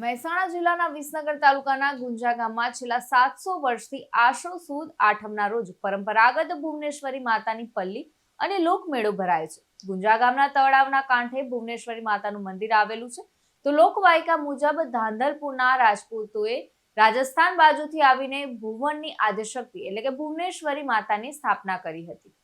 મહેસાણા જિલ્લાના વિસનગર તાલુકાના ગુંજા ગામમાં છેલ્લા સાતસો વર્ષથી આશો સુદ આઠમના રોજ પરંપરાગત ભુવનેશ્વરી માતાની પલ્લી અને લોકમેળો ભરાય છે. ગુંજા ગામના તળાવના કાંઠે ભુવનેશ્વરી માતાનું મંદિર આવેલું છે. તો લોકવાયકા મુજબ ધાંધલપુરના રાજપૂતોએ રાજસ્થાન બાજુથી આવીને ભુવનની આદ્યશક્તિ એટલે કે ભુવનેશ્વરી માતાની સ્થાપના કરી હતી.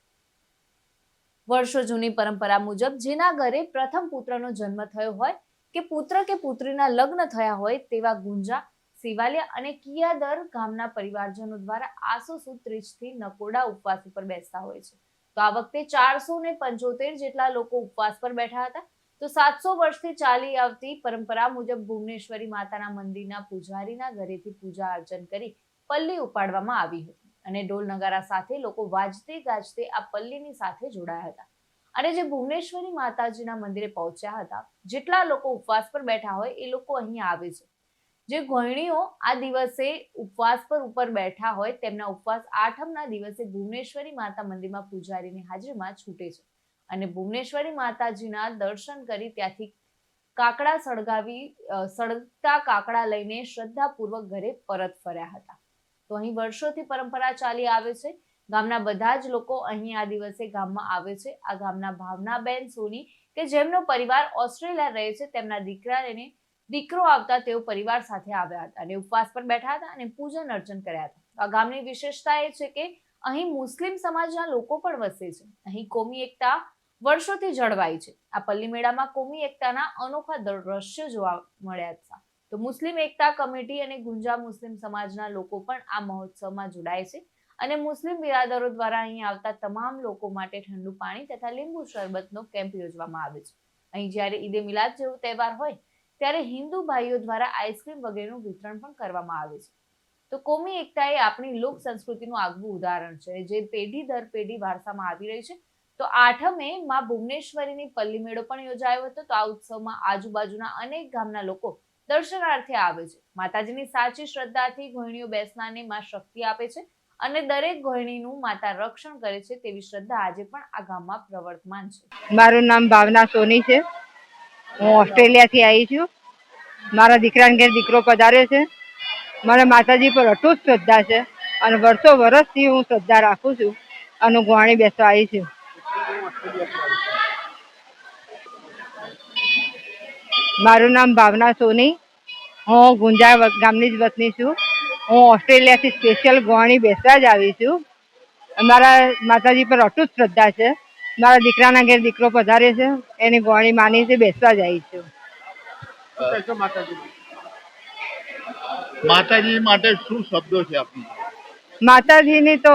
વર્ષો જૂની પરંપરા મુજબ જેના ઘરે પ્રથમ પુત્રનો જન્મ થયો હોય કે પુત્ર કે પુત્રીના લગ્ન થયા હોય તેવા ગુંજા સિવાલિયા અને કિયાદર ગામના પરિવારજનો દ્વારા આસો સુદ નકોડા ઉપવાસ ઉપર બેસતા હોય છે. તો આ વખતે ચારસો ને પંચોતેર જેટલા લોકો ઉપવાસ પર બેઠા હતા. તો સાતસો વર્ષથી ચાલી આવતી પરંપરા મુજબ ભુવનેશ્વરી માતાના મંદિરના પૂજારીના ઘરેથી પૂજા અર્ચન કરી પલ્લી ઉપાડવામાં આવી હતી. અને ઢોલ નગારા સાથે લોકો વાજતે ગાજતે આ પલ્લીની સાથે જોડાયા હતા. અને જે ભુવનેશ્વરી માતાજીના મંદિરે પહોંચ્યા હતા, જેટલા લોકો ઉપવાસ પર બેઠા હોય એ લોકો અહીંયા આવે છે. જે ગૃહિણીઓ આ દિવસે ઉપવાસ પર ઉપર બેઠા હોય તેમના ઉપવાસ આઠમના દિવસે ભુવનેશ્વરી માતા મંદિરમાં પૂજારીની હાજરીમાં છૂટે છે. અને ભુવનેશ્વરી માતાજીના દર્શન કરી ત્યાંથી કાકડા સળગાવી સળગતા કાકડા લઈને શ્રદ્ધાપૂર્વક ઘરે પરત ફર્યા હતા. તો અહીં વર્ષોથી પરંપરા ચાલી આવે છે ગામના બધા જ લોકો અહીં આ દિવસે ગામમાં આવે છે. આ ગામના ભાવનાબેન સોની, કે જેમનો પરિવાર ઓસ્ટ્રેલિયા રહે છે, તેમના દીકરાને દીકરો આવતા તેઓ પરિવાર સાથે આવ્યા હતા અને ઉપવાસ પર બેઠા હતા અને પૂજન અર્ચન કર્યા હતા. આ ગામની વિશેષતા એ છે કે અહીં મુસ્લિમ સમાજના લોકો પણ વસે છે. અહીં કોમી એકતા વર્ષોથી જળવાઈ છે. આ પલ્લી મેળામાં કોમી એકતાના અનોખા દ્રશ્યો જોવા મળ્યા હતા. તો મુસ્લિમ એકતા કમિટી અને ગુંજા મુસ્લિમ સમાજના લોકો પણ આ મહોત્સવમાં જોડાય છે. અને મુસ્લિમ બિરાદરો દ્વારા અહીં આવતા તમામ લોકો માટે ઠંડુ પાણી તથા લીંબુ શરબતનો કેમ્પ યોજવામાં આવે છે. અહીં જ્યારે ઈદે મિલાદ જેવો તહેવાર હોય, ત્યારે હિન્દુ ભાઈઓ દ્વારા આઈસ્ક્રીમ વગેરેનું વિતરણ પણ કરવામાં આવે છે. તો કોમી એકતા એ આપણી લોક સંસ્કૃતિનું આગવું ઉદાહરણ છે, જે પેઢી દર પેઢી વારસામાં આવી રહી છે. તો આઠમે માં ભુવનેશ્વરીની પલ્લી મેળો પણ યોજાયો હતો. તો આ ઉત્સવમાં આજુબાજુના અનેક ગામના લોકો દર્શનાર્થે આવે છે. માતાજીની સાચી શ્રદ્ધાથી ગૃહિણીઓ બેસનારને માં શક્તિ આપે છે. અને દરેક ગૃહિણીનું માતા રક્ષણ કરે છે તેવી શ્રદ્ધા આજે પણ આ ગામમાં પ્રવર્તમાન છે. મારું નામ ભાવના સોની છે. હું ઓસ્ટ્રેલિયાથી આવી છું. મારા દીકરાને ઘેર દીકરો પધાર્યો છે. મને માતાજી પર અટૂટ શ્રદ્ધા છે અને વર્ષો વર્ષથી હું શ્રદ્ધા રાખું છું અને ગોવાણી બેસવા આવી છું. મારું નામ ભાવના સોની. હું ગુંજા ગામની જ વતની છું. હું ઓસ્ટ્રેલિયાથી સ્પેશિયલ ગોવાણી બેસવા જ આવી છું. મારા માતાજી પર અટૂટ શ્રદ્ધા છે. મારા દીકરાના ઘેર દીકરો પધારે છે. એની ગોળી માની છે બેસવા જાય છું. માતાજી માટે શું શબ્દો છે આપની માતાજીની તો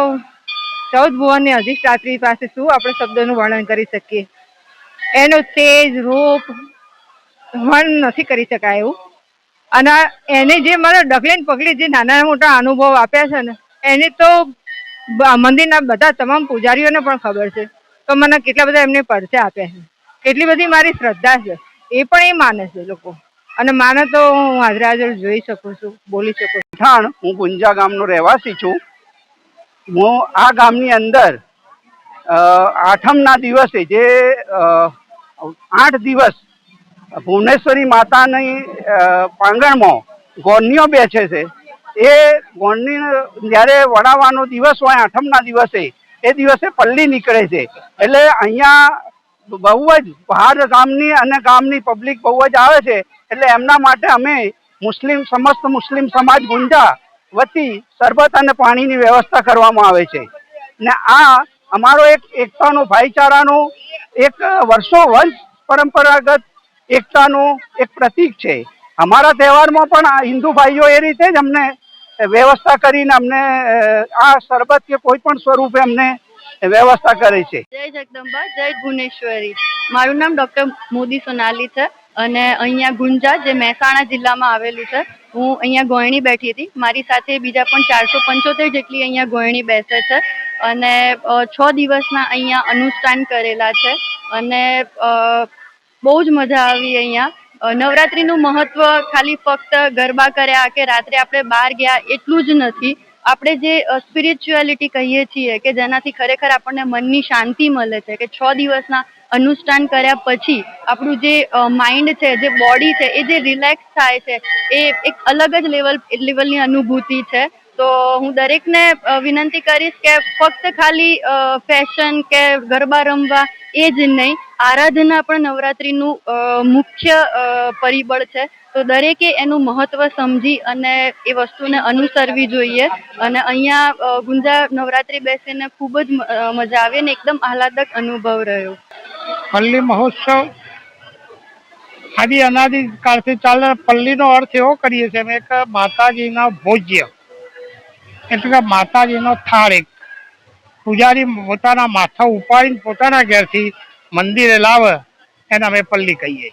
ચૌદ ભુવનની અધિષ્ઠાત્રી પાસે શું આપણે શબ્દોનું વર્ણન કરી શકીએ? એનો તેજ રૂપ વર્ણન નથી કરી શકાય એવું. અને એને જે મારા ડગલીને પકડી, જે નાના મોટા અનુભવ આપ્યા છે ને, એની તો મંદિરના બધા તમામ પૂજારીઓને પણ ખબર છે. તો મને કેટલા બધા એમને પરસે આપ્યા છે. કેટલી બધી મારી શ્રદ્ધા છે. એ પણ એ માને છે લોકો. અને માને તો હું હાજર હાજર જોઈ શકું છું, બોલી શકું છું. પઠાણ, હું ગુંજા ગામનો રહેવાસી છું. હું આ ગામની અંદર આઠમના દિવસે જે આઠ દિવસ ભુવનેશ્વરી માતાની પ્રાંગણમાં ગોરનીઓ બેસે છે. એ ગોળની જ્યારે વડાવવાનો દિવસ હોય, આઠમના દિવસે, એ દિવસે પલ્લી નીકળે છે. એટલે અહીંયા બહુ જ બહાર ગામની અને ગામની પબ્લિક બહુ જ આવે છે. એટલે એમના માટે અમે મુસ્લિમ, સમસ્ત મુસ્લિમ સમાજ ગુંજા વતી શરબત અને પાણીની વ્યવસ્થા કરવામાં આવે છે. ને આ અમારો એક એકતાનો ભાઈચારાનો એક વર્ષો વંશ પરંપરાગત એકતાનું એક પ્રતીક છે. અમારા તહેવારમાં પણ હિન્દુ ભાઈઓ એ રીતે જ અમને વ્યવસ્થા કરીને અમને આ શરબત કે કોઈ પણ સ્વરૂપે અમને વ્યવસ્થા કરે છે. જય જગદંબા, જય ભુવનેશ્વરી મારું નામ ડોક્ટર મોદી સોનાલી છે અને અહીંયા ગુંજા, જે મહેસાણા જિલ્લામાં આવેલું છે, હું અહીંયા ગોયણી બેઠી હતી. મારી સાથે બીજા પણ ચારસો પંચોતેર જેટલી અહીંયા ગોયણી બેસે છે અને છ દિવસના અહીંયા અનુષ્ઠાન કરેલા છે અને બહુ જ મજા આવી અહીંયા. નવરાત્રીનું મહત્વ ખાલી ફક્ત ગરબા કર્યા કે રાત્રે આપણે બહાર ગયા એટલું જ નથી. આપણે જે સ્પિરિચ્યુઆલિટી કહીએ છીએ કે જેનાથી ખરેખર આપણને મનની શાંતિ મળે છે કે છ દિવસના અનુષ્ઠાન કર્યા પછી આપણું જે માઇન્ડ છે, જે બોડી છે, એ જે રિલેક્સ થાય છે, એ એક અલગ જ લેવલ લેવલની અનુભૂતિ છે. તો હું દરેકને વિનંતી કરીશ કે ફક્ત ખાલી ફેશન કે ગરબા રમવા એ જ નહીં, આરાધના પણ નવરાત્રિનું મુખ્ય પરિબળ છે. તો દરેકે એનું મહત્વ સમજી અને એ વસ્તુને અનુસરવી જોઈએ. અને અહીંયા ગુંજા નવરાત્રિ બેસીને ખૂબ જ મજા આવી અને એકદમ આહલાદક અનુભવ રહ્યો. પલ્લી મહોત્સવ આદિ અનાદિ કાળથી ચાલે, પલ્લીનો અર્થ એવો કરીએ છીએ અમે કે માતાજીના ભોજ્ય. એટલે કે માતાજીનો થાળ એક. પૂજારી પોતાના માથા ઉપાડીને પોતાના ઘેરથી મંદિરે લાવે, એને અમે પલ્લી કહીએ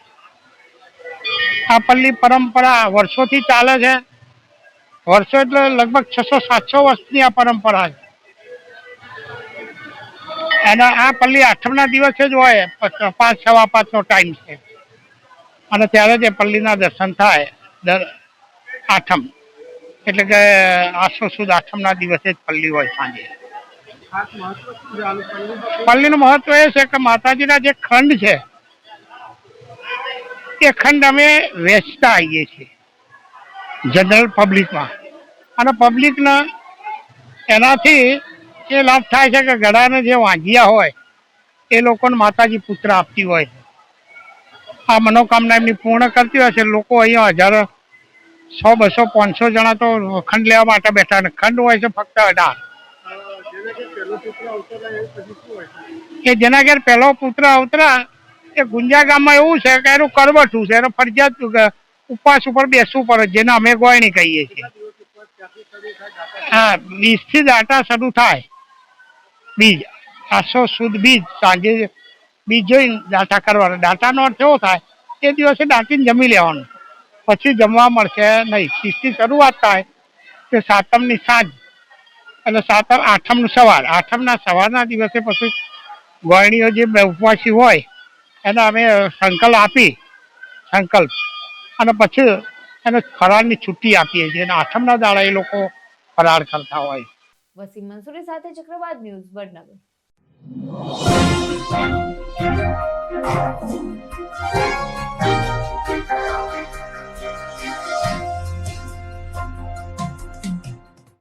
આ પલ્લી પરંપરા વર્ષોથી ચાલે છે. વર્ષો એટલે લગભગ છસો સાતસો વર્ષની આ પરંપરા છે. અને આ પલ્લી આઠમના દિવસે જ હોય, પાંચ સવા પાંચનો ટાઈમ છે. અને ત્યારે જ પલ્લીના દર્શન થાય, દર આઠમ. એટલે કે આસો સુદ આઠમના દિવસે જ પલ્લી હોય સાંજે. પલ્લીનું મહત્વ એ છે કે માતાજીના જે ખંડ છે, એ ખંડ અમે વેચતા આવીએ છીએ, જનરલ પબ્લિકમાં. અને પબ્લિકને એનાથી એ લાભ થાય છે કે ગળાને જે વાંજિયા હોય, એ લોકોને માતાજી પુત્ર આપતી હોય છે. આ મનોકામના એમની પૂર્ણ કરતી હોય છે, લોકો અહીંયા હજારો સો બસો પાંચસો જણા તો ખંડ લેવા માટે બેઠા ને. ખંડ હોય છે ફક્ત અઢાર. કે જેના ઘેર પહેલો પુત્ર અવતરા, એ ગુંજા ગામમાં એવું છે કે એનું કરવઠું છે, એનો ફરજિયાત ઉપવાસ ઉપર બેસવું પડે, જેને અમે ગોયણી કહીએ છીએ. હા બીજથી દાટા શરૂ થાય. બીજ, આસો સુદ બીજ, સાંજે બીજ જોઈને દાટા કરવાના. દાટાનો અર્થ એવો થાય, એ દિવસે દાટીને જમી લેવાનું. પછી જમવા મળશે નહીં. ત્રીસથી શરૂઆત થાય તે સાતમની સાંજ અને સાતમ, આઠમનું સવાર. આઠમના સવારના દિવસે પછી ગોયણીઓ જે ઉપવાસી હોય, એને અમે સંકલ્પ આપી, સંકલ્પ. અને પછી એને ફરાળની છુટ્ટી આપીએ છીએ. અને આઠમના દાડા એ લોકો ફરાળ કરતા હોય. વસીમ મંસૂરી સાથે ચક્રવાત ન્યૂઝ, વડનગર.